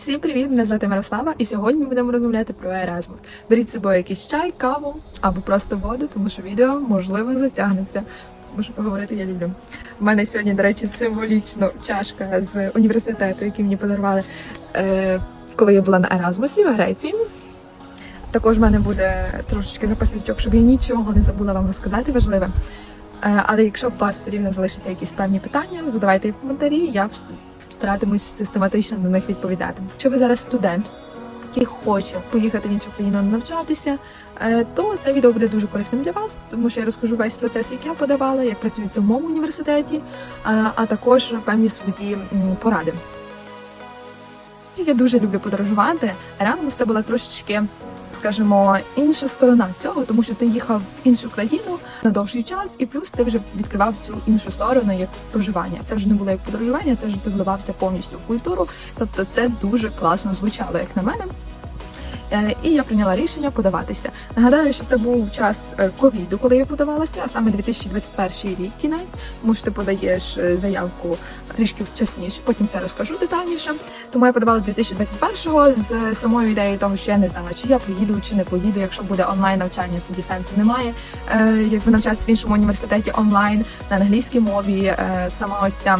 Всім привіт! Мене звати Мирослава, і сьогодні ми будемо розмовляти про Еразмус. Беріть з собою якийсь чай, каву або просто воду, тому що відео можливо затягнеться. Що поговорити я люблю. У мене сьогодні, до речі, символічно чашка з університету, який мені подарували, е, коли я була на Еразмусі в Греції. Також в мене буде трошечки запасничок, щоб я нічого не забула вам розказати важливе. Е, але якщо у вас все рівно залишаться якісь певні питання, задавайте їх в коментарі. Я старатимусь систематично на них відповідати. Якщо ви зараз студент, який хоче поїхати в іншу країну навчатися, е, то це відео буде дуже корисним для вас, тому що я розкажу весь процес, як я подавала, як працює це в моєму університеті, а, а також певні свої поради. Я дуже люблю подорожувати. Erasmus це була трошечки, скажімо, інша сторона цього, тому що ти їхав в іншу країну на довший час, і плюс ти вже відкривав цю іншу сторону як проживання. Це вже не було як подорожування, це вже ти вливався повністю в культуру. Тобто це дуже класно звучало, як на мене. Е, І я прийняла рішення подаватися. Нагадаю, що це був час е, ковіду, коли я подавалася, а саме 2021 рік кінець, тому що ти подаєш е, заявку трішки вчасніше. Потім це розкажу детальніше. Тому я подавала 2021-го з самою ідеєю того, що я не знала, чи я поїду, чи не поїду. Якщо буде онлайн навчання, тоді сенсу немає. Е, Якби навчатися в іншому університеті онлайн на англійській мові, е, сама ось ця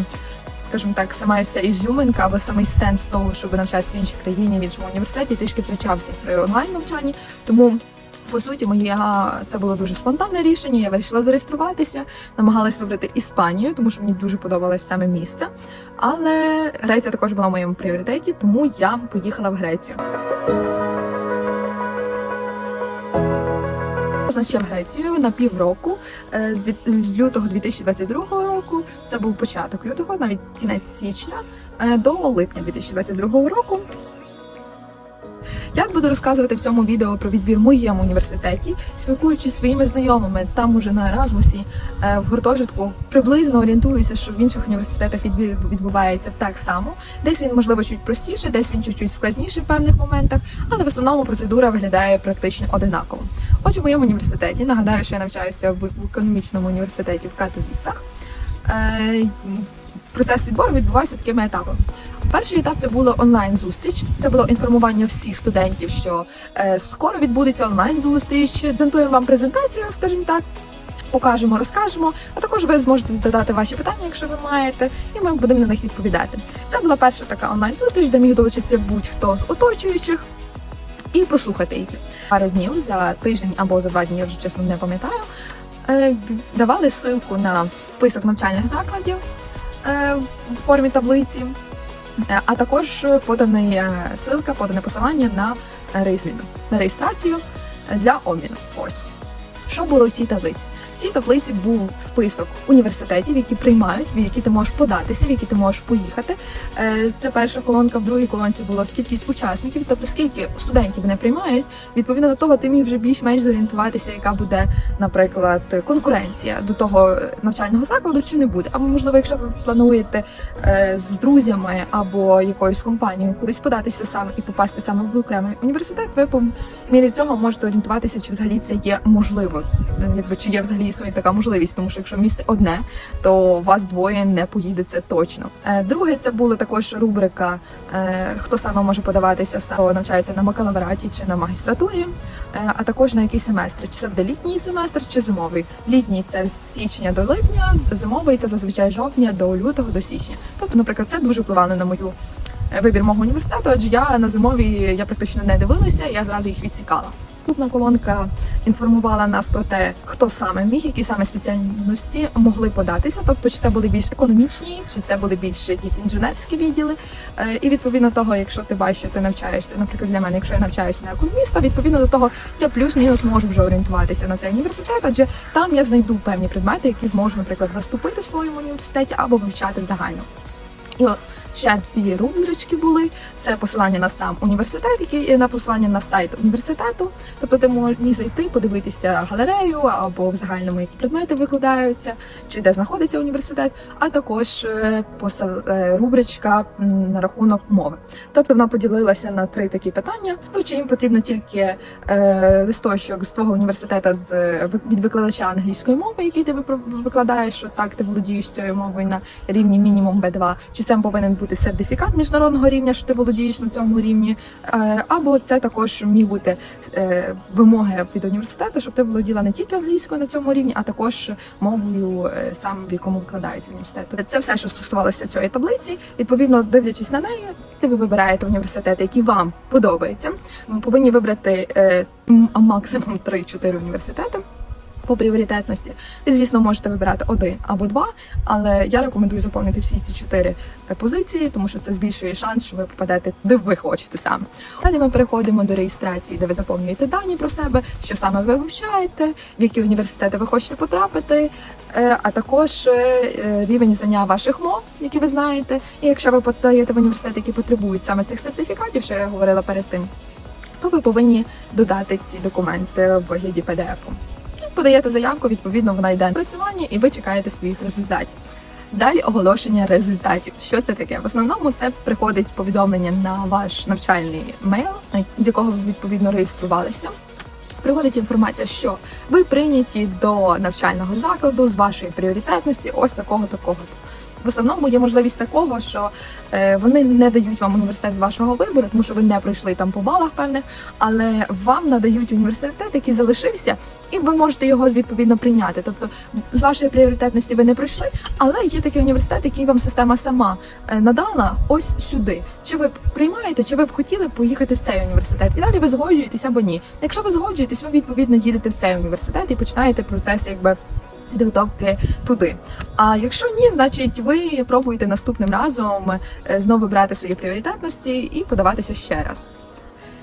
скажімо так, сама ця ізюминка або самий сенс того, щоб навчатися в іншій країні, в іншому університеті, трішки втрачався при онлайн навчанні. Тому по суті, моя це було дуже спонтанне рішення. Я вирішила зареєструватися, намагалась вибрати Іспанію, тому що мені дуже подобалось саме місце. Але Греція також була в моєму пріоритеті, тому я поїхала в Грецію. Значить, в Грецію на півроку е, з лютого 2022 року. Це був початок лютого, навіть кінець січня е, до липня 2022 року. Я буду розказувати в цьому відео про відбір в моєму університеті, спілкуючись своїми знайомими там уже на Еразмусі е, в гуртожитку. Приблизно орієнтуюся, що в інших університетах відбір відбувається так само. Десь він можливо чуть простіше, десь він чуть-чуть складніше в певних моментах, але в основному процедура виглядає практично одинаково. Отже, в моєму університеті нагадаю, що я навчаюся в, в економічному університеті в Катовіцах. Е, процес відбору відбувався такими етапами. Перший етап це було онлайн зустріч. Це було інформування всіх студентів, що е, скоро відбудеться онлайн зустріч. Дентуємо вам презентацію, скажімо так. Покажемо, розкажемо, а також ви зможете задати ваші питання, якщо ви маєте, і ми будемо на них відповідати. Це була перша така онлайн зустріч, де міг долучитися будь-хто з оточуючих і послухати їх. Пару днів за тиждень або за два дні, я вже чесно не пам'ятаю. е, Давали ссылку на список навчальних закладів е, в формі таблиці, а також поданий е, ссылка, подане посилання на реєстрацію, на реєстрацію для обміну. Ось що було в цій таблиці. Цій таблиці був список університетів, які приймають, в які ти можеш податися, в які ти можеш поїхати. Е, Це перша колонка. В другій колонці було кількість учасників, тобто скільки студентів не приймають. Відповідно до того, ти міг вже більш-менш зорієнтуватися, яка буде, наприклад, конкуренція до того навчального закладу, чи не буде. Або можливо, якщо ви плануєте е, з друзями або якоюсь компанією кудись податися саме і попасти саме в окремий університет, ви по мірі цього можете орієнтуватися, чи взагалі це є можливо, якби чи є взагалі існує така можливість, тому що якщо місце одне, то вас двоє не поїде це точно. Е, Друге, це була також рубрика, е, хто саме може подаватися саме навчається на бакалавраті чи на магістратурі, е, а також на який семестр, чи це буде літній семестр, чи зимовий. Літній це з січня до липня, зимовий це зазвичай жовтня до лютого до січня. Тобто, наприклад, це дуже впливало на мою вибір мого університету, адже я на зимові я практично не дивилася, я зразу їх відсікала. Наступна колонка інформувала нас про те, хто саме міг, які саме спеціальності могли податися. Тобто, чи це були більш економічні, чи це були більш якісь інженерські відділи. Е, І відповідно того, якщо ти бачиш, що ти навчаєшся, наприклад, для мене, якщо я навчаюся на економіста, відповідно до того, я плюс-мінус можу вже орієнтуватися на цей університет, адже там я знайду певні предмети, які зможу, наприклад, заступити в своєму університеті або вивчати в загальному. І от ще дві рубрички були. Це посилання на сам університет, який на посилання на сайт університету. Тобто ти міг зайти, подивитися галерею або в загальному які предмети викладаються, чи де знаходиться університет, а також е, е, рубричка на рахунок мови. Тобто вона поділилася на три такі питання. Ну чи їм потрібно тільки е, листочок з того університету з від викладача англійської мови, який ти викладаєш, що так ти володієш цією мовою на рівні мінімум B2, чи це повинен бути сертифікат міжнародного рівня, що ти володієш на цьому рівні, е, або це також міг бути е, вимоги від університету, щоб ти володіла не тільки англійською на цьому рівні, а також мовою е, сам в якому викладається університет. Це все, що стосувалося цієї таблиці. Відповідно, дивлячись на неї, ти ви вибираєте університети, які вам подобаються. Ви повинні вибрати максимум 3-4 університети. По пріоритетності ви, звісно, можете вибирати один або два, але я рекомендую заповнити всі ці чотири е, позиції, тому що це збільшує шанс, що ви попадете де ви хочете саме. Далі ми переходимо до реєстрації, де ви заповнюєте дані про себе, що саме ви вивчаєте, в які університети ви хочете потрапити, е, а також е, рівень знання ваших мов, які ви знаєте. І якщо ви подаєте в університети, які потребують саме цих сертифікатів, що я говорила перед тим, то ви повинні додати ці документи в вигляді PDF. Подаєте заявку, відповідно, вона йде на працювання, і ви чекаєте своїх результатів. Далі оголошення результатів. Що це таке? В основному це приходить повідомлення на ваш навчальний мейл, з якого ви відповідно реєструвалися. Приходить інформація, що ви прийняті до навчального закладу з вашої пріоритетності, ось такого такого. В основному є можливість такого, що е, вони не дають вам університет з вашого вибору, тому що ви не пройшли там по балах певних, але вам надають університет, який залишився, і ви можете його відповідно прийняти. Тобто з вашої пріоритетності ви не пройшли, але є такий університет, який вам система сама е, надала ось сюди. Чи ви приймаєте, чи ви б хотіли поїхати в цей університет? І далі ви згоджуєтесь або ні. Якщо ви згоджуєтесь, ви відповідно їдете в цей університет і починаєте процес якби. Підготовки туди. А якщо ні, значить ви пробуєте наступним разом е, знову брати свої пріоритетності і подаватися ще раз.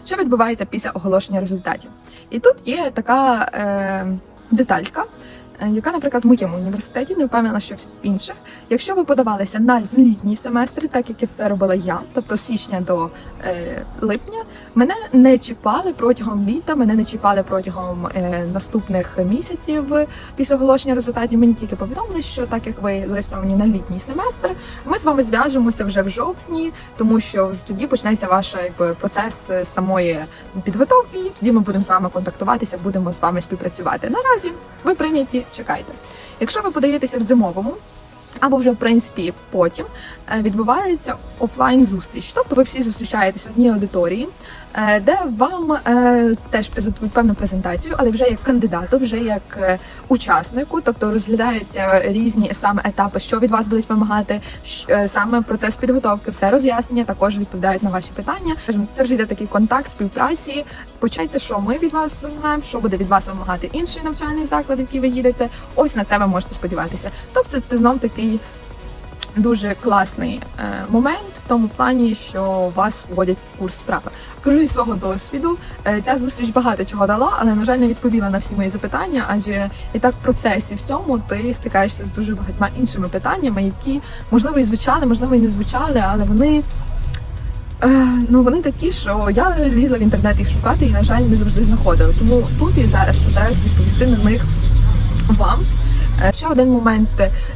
Що відбувається після оголошення результатів? І тут є така е, деталька, яка, наприклад, в моєму університеті, не впевнена, що в інших. Якщо ви подавалися на літній семестр, так як це робила я, тобто з січня до е, липня, мене не чіпали протягом літа, мене не чіпали протягом е, наступних місяців після оголошення результатів. Мені тільки повідомили, що так як ви зареєстровані на літній семестр, ми з вами зв'яжемося вже в жовтні, тому що тоді почнеться ваш якби процес е, самої підготовки. Тоді ми будемо з вами контактуватися, будемо з вами співпрацювати. Наразі ви прийняті, чекайте. Якщо ви подаєтеся в зимовому. Або вже в принципі потім е, відбувається офлайн зустріч. Тобто ви всі зустрічаєтесь в одній аудиторії, де вам е, теж певну презентацію, але вже як кандидату, вже як е, учаснику, тобто розглядаються різні саме етапи, що від вас будуть вимагати, е, саме процес підготовки, все роз'яснення, також відповідають на ваші питання. Це вже йде такий контакт співпраці. Почається, що ми від вас вимагаємо, що буде від вас вимагати інший навчальний заклад, в який ви їдете. Ось на це ви можете сподіватися. Тобто це знов такий дуже класний е, момент в тому плані, що вас вводять в курс справи. Кажу зі свого досвіду, е, ця зустріч багато чого дала, але на жаль не відповіла на всі мої запитання, адже і так в процесі всьому ти стикаєшся з дуже багатьма іншими питаннями, які можливо і звучали, можливо, і не звучали, але вони. Е, Ну вони такі, що я лізла в інтернет їх шукати і, на жаль, не завжди знаходила. Тому тут і зараз постараюся відповісти на них вам. Е, Ще один момент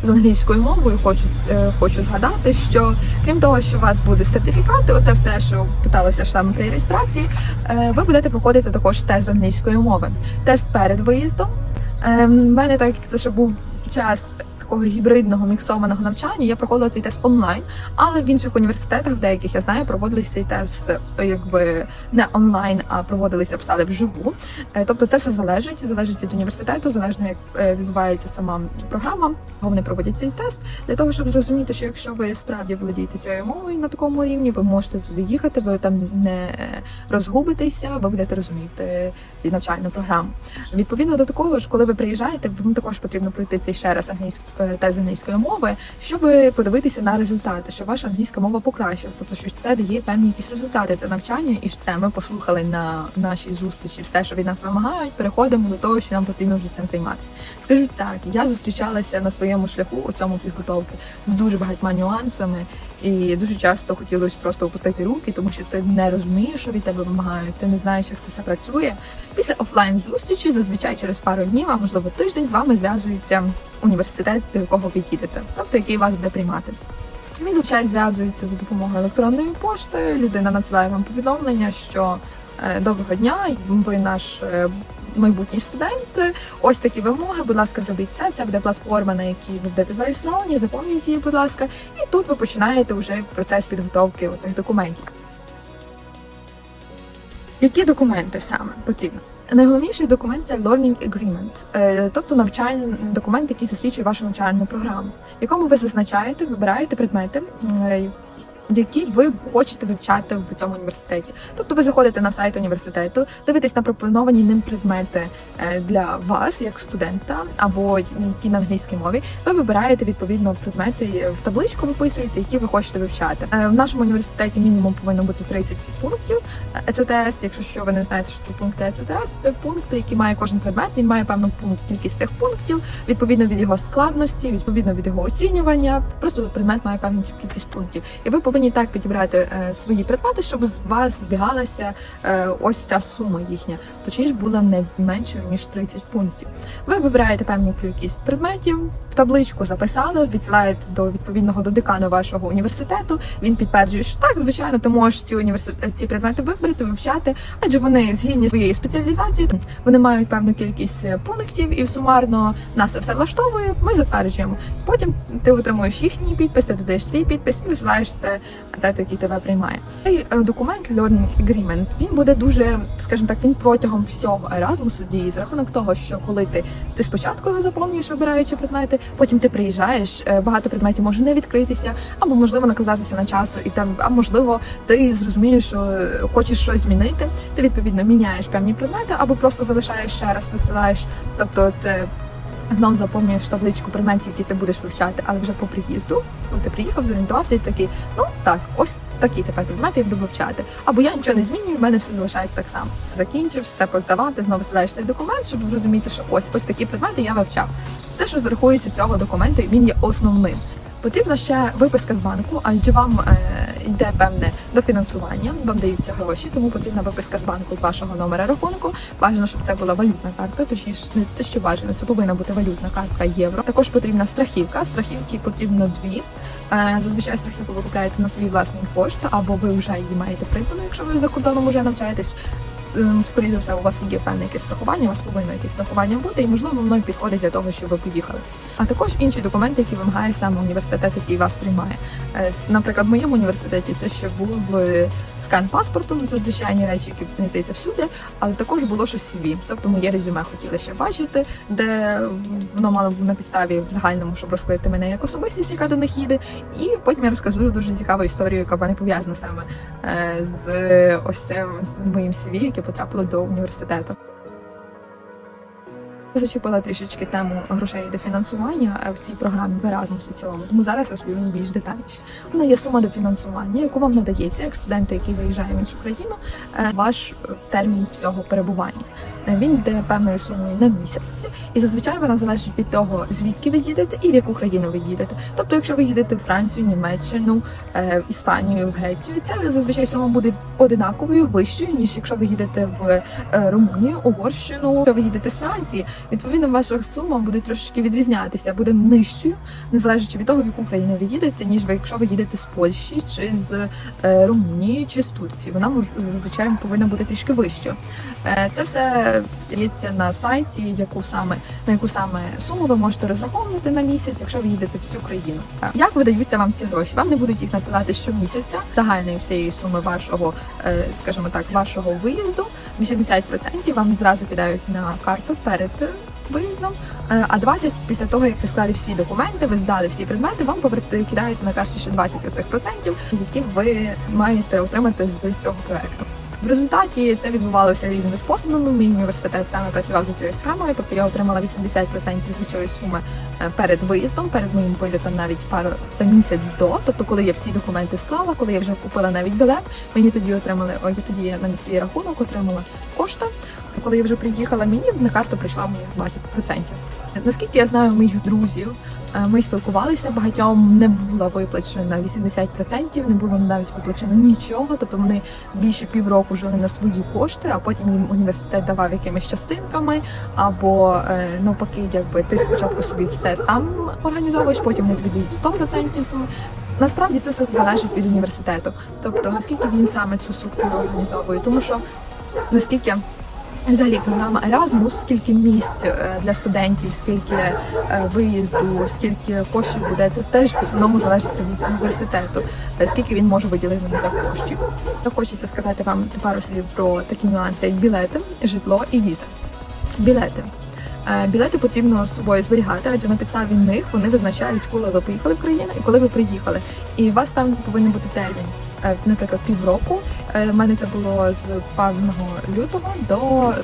з англійською мовою хочу, е, хочу згадати, що крім того, що у вас буде сертифікати, оце все, що питалося ж там при реєстрації, е, ви будете проходити також тест з англійської мови. Тест перед виїздом. У мене так як це ще був час такого гібридного міксованого навчання, я проходила цей тест онлайн, але в інших університетах, в деяких я знаю, проводилися цей тест якби не онлайн, а проводилися писали вживу. Е, Тобто це все залежить, залежить від університету, залежно як е, відбувається сама програма. Вони проводять цей тест для того, щоб зрозуміти, що якщо ви справді володієте цією мовою на такому рівні, ви можете туди їхати, ви там не розгубитеся, ви будете розуміти навчальну програму. Відповідно до такого ж, коли ви приїжджаєте, вам також потрібно пройти цей ще раз англійський тест з англійської мови, щоб подивитися на результати, що ваша англійська мова покращила. Тобто, що це дає певні якісь результати. Це навчання, і це ми послухали на нашій зустрічі. Все, що від нас вимагають, переходимо до того, що нам потрібно вже цим займатися. Скажу так, я зустрічалася на своєму шляху у цьому підготовки з дуже багатьма нюансами, і дуже часто хотілося просто опустити руки, тому що ти не розумієш, що від тебе вимагають, ти не знаєш, як це все працює. Після офлайн зустрічі зазвичай через пару днів, а можливо тиждень з вами зв'язується університет, до якого ви їдете, тобто який вас буде приймати. Він зазвичай зв'язується за допомогою електронної пошти. Людина надсилає вам повідомлення, що е, доброго дня, ви наш е, майбутній студент. Ось такі вимоги. Будь ласка, зробіть це. Це буде платформа, на якій ви будете зареєстровані. Заповніть її, будь ласка, і тут ви починаєте вже процес підготовки оцих документів. Які документи саме потрібно? Найголовніший документ це Learning Agreement, е, тобто навчальний документ, який засвідчує вашу навчальну програму, в якому ви зазначаєте, вибираєте предмети, які ви хочете вивчати в цьому університеті. Тобто ви заходите на сайт університету, дивитесь на пропоновані ним предмети е, для вас, як студента, або які на англійській мові. Ви вибираєте відповідно предмети в табличку, виписуєте, які ви хочете вивчати. Е, В нашому університеті мінімум повинно бути 30 пунктів. ЕЦТС, якщо що ви не знаєте, що пункти ЕЦТС, це пункти, які має кожен предмет. Він має певну пункт кількість цих пунктів, відповідно від його складності, відповідно від його оцінювання. Просто предмет має певну кількість пунктів. І ви повинні так підібрати е, свої предмети, щоб з вас збігалася е, ось ця сума їхня, точніше була не меншою ніж 30 пунктів. Ви вибираєте певну кількість предметів, в табличку записали, відсилаєте до відповідного до декану вашого університету. Він підтверджує, що так, звичайно, ти можеш ці університет ці предмети вибрати, вивчати, адже вони згідні своєї спеціалізації, вони мають певну кількість е, пунктів, і сумарно нас все влаштовує. Ми затверджуємо. Потім ти отримуєш їхній підпис, ти додаєш свій підпис і висилаєш це тету, який тебе приймає. Цей е, документ Learning Agreement, він буде дуже, скажімо так, він протягом всього Erasmus діє з рахунок того, що коли ти, ти спочатку його заповнюєш, вибираючи предмети, потім ти приїжджаєш, е, багато предметів може не відкритися, або можливо накладатися на часу, і там, а можливо, ти зрозумієш, що е, хочеш щось змінити. Ти відповідно міняєш певні предмети, або просто залишаєш ще раз, висилаєш. Тобто це Знов заповнюєш табличку предметів, які ти будеш вивчати, але вже по приїзду. Коли ти приїхав, зорієнтувався і такий, ну так, ось такі тепер предмети я буду вивчати. Або я нічого не змінюю, в мене все залишається так само. Закінчив, все поздавати, знову сідаєш цей документ, щоб зрозуміти, що ось ось такі предмети я вивчав. Це, що зарахується цього документу, він є основним. Потрібна ще виписка з банку, адже вам е, йде певне дофінансування, вам даються гроші, тому потрібна виписка з банку з вашого номера рахунку. Бажано, щоб це була валютна картка, точніше, не те, що бажано, це повинна бути валютна картка євро. Також потрібна страхівка. Страхівки потрібно дві. Е, Зазвичай страхівку ви купуєте на свій власний кошт, або ви вже її маєте придбану, якщо ви за кордоном вже навчаєтесь. Ем, Скоріше за все, у вас є певне якесь страхування, у вас повинно якесь страхування бути, і можливо воно підходить для того, щоб ви поїхали. А також інші документи, які вимагає саме університет, який вас приймає. Е, наприклад, в моєму університеті це ще був скан паспорту, це звичайні речі, які мені здається всюди, але також було що CV. Тобто моє резюме хотіли ще бачити, де воно мало на підставі в загальному, щоб розкрити мене як особистість, яка до них їде. І потім я розкажу дуже цікаву історію, яка в мене пов'язана саме е, з ось цим з моїм CV, яке потрапило до університету. Зачепила трішечки тему грошей дофінансування е, в цій програмі в Erasmus у цілому, тому зараз розповім більш детальніше. Вона є сума дофінансування, яку вам надається як студенту, який виїжджає в іншу країну, е, ваш термін всього перебування. Е, Він йде певною сумою на місяць, і зазвичай вона залежить від того, звідки ви їдете і в яку країну ви їдете. Тобто, якщо ви їдете в Францію, Німеччину, Іспанію, в Грецію, ця зазвичай сума буде одинаковою вищою, ніж якщо ви їдете в Румунію, Угорщину, якщо ви їдете з Франції. Відповідно, ваша сума буде трошки відрізнятися, буде нижчою, незалежно від того, в яку країну ви їдете, ніж ви, якщо ви їдете з Польщі чи з е, Румунії чи з Турції. Вона зазвичай повинна бути трішки вищою. Е, Це все дається на сайті, яку саме на яку саме суму ви можете розраховувати на місяць, якщо ви їдете в цю країну. Як видаються вам ці гроші? Вам не будуть їх надсилати щомісяця загальної всієї суми вашого, е, скажімо так, вашого виїзду. 80% вам зразу кидають на карту перед виїздом. Е, А 20 після того, як ви склали всі документи, ви здали всі предмети, вам кидається на карту ще 20 оцих процентів, яких ви маєте отримати з цього проекту. В результаті це відбувалося різними способами. Мій університет саме працював за цією схемою, тобто я отримала 80% з цієї суми е, перед виїздом, перед моїм вилітом навіть пару це місяць до. Тобто, коли я всі документи склала, коли я вже купила навіть білет, мені тоді отримали, ой, тоді я на свій рахунок отримала кошти. Коли я вже приїхала, мені на карту прийшла моїх 20%. Наскільки я знаю моїх друзів, е, ми спілкувалися, багатьом не була виплачена 80%, не було навіть виплачено нічого. Тобто вони більше півроку жили на свої кошти, а потім їм університет давав якимись частинками, або е, навпаки, якби ти спочатку собі все сам організовуєш, потім не віддають 100% суми. Насправді це все залежить від університету. Тобто наскільки він саме цю структуру організовує, тому що наскільки Взагалі, програма Erasmus, скільки місць е, для студентів, скільки е, виїзду, скільки коштів буде, це теж в основному залежить від університету, скільки він може виділити на це коштів. Хочеться сказати вам пару слів про такі нюанси, як білети, житло і віза. Білети. Е, Білети потрібно з собою зберігати, адже на підставі них вони визначають, коли ви поїхали в країну і коли ви приїхали. І у вас там повинен бути термін, наприклад, півроку. Е, У мене це було з 1 лютого до 1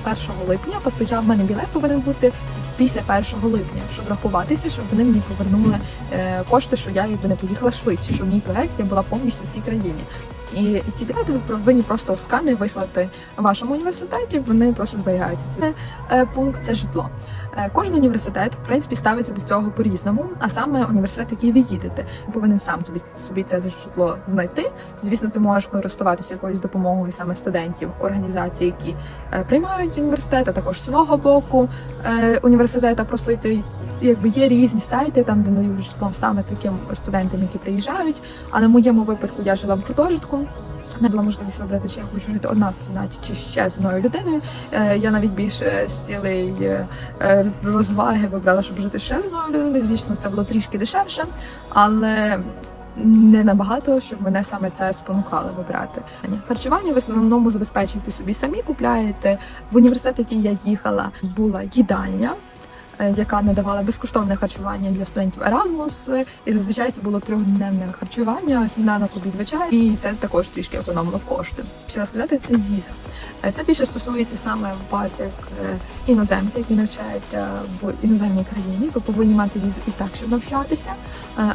липня. Тобто я в мене білет повинен бути після 1 липня, щоб рахуватися, щоб вони мені повернули е, кошти, що я якби не поїхала швидше, щоб мій проект я була повністю в цій країні. І ці білети ви повинні просто скани вислати вашому університеті. Вони просто зберігаються. Це е, пункт це житло. Е, Кожен університет в принципі ставиться до цього по-різному, а саме університет, який ви їдете, повинен сам тобі собі це житло знайти. Звісно, ти можеш користуватися якоюсь допомогою саме студентів, організацій, які е, приймають університет, а також свого боку е, університета просити. Якби є різні сайти, там де надають житло саме таким студентам, які приїжджають. А на моєму випадку я жила в гуртожитку. Не була можливість вибрати, чи я хочу жити одна в кімнаті, чи ще з одною людиною. Е, Я навіть більше з цілей е, е, розваги вибрала, щоб жити ще з одною людиною. Звісно, це було трішки дешевше, але не набагато, щоб мене саме це спонукало вибрати. Харчування в основному забезпечуєте собі самі, купляєте в університет, який я їхала, була їдальня. Е, Яка надавала безкоштовне харчування для студентів Erasmus, і зазвичай це було трьохдневне харчування, сніданок, обід, вечеря, і це також трішки економило кошти. Що сказати, це віза. Е, Це більше стосується саме вас як е, іноземця, який навчається в іноземній країні. Ви повинні мати візу і так, щоб навчатися.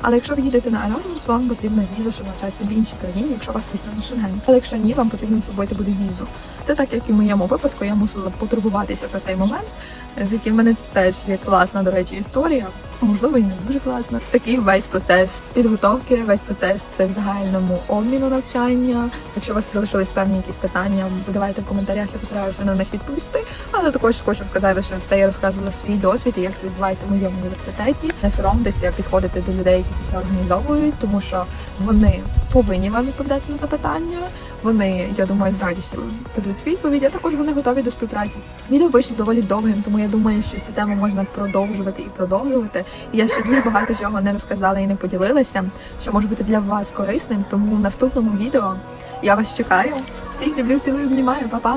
Але якщо ви їдете на Erasmus, вам потрібна віза, щоб навчатися в іншій країні, якщо вас звісно не Шенген. Але якщо ні, вам потрібно зробити буде візу. Це так, як і в моєму випадку, я мусила потурбуватися про цей момент, з яким в мене теж є класна, до речі, історія. Можливо, і не дуже класна. З такий весь процес підготовки, весь процес в загальному обміну навчання. Якщо у вас залишились певні якісь питання, задавайте в коментарях, я постараюся на них відповісти. Але також хочу вказати, що це я розказувала свій досвід і як це відбувається в моєму університеті. Не соромтеся підходити до людей, які це все організовують, тому що вони повинні вам відповідати на запитання. Вони, я думаю, з радістю дадуть відповідь, а також вони готові до співпраці. Відео вийшло доволі довгим, тому я думаю, що цю тему можна продовжувати і продовжувати. І я ще дуже багато чого не розказала і не поділилася, що може бути для вас корисним. Тому в наступному відео я вас чекаю. Всіх люблю, цілую, обнімаю, па-па!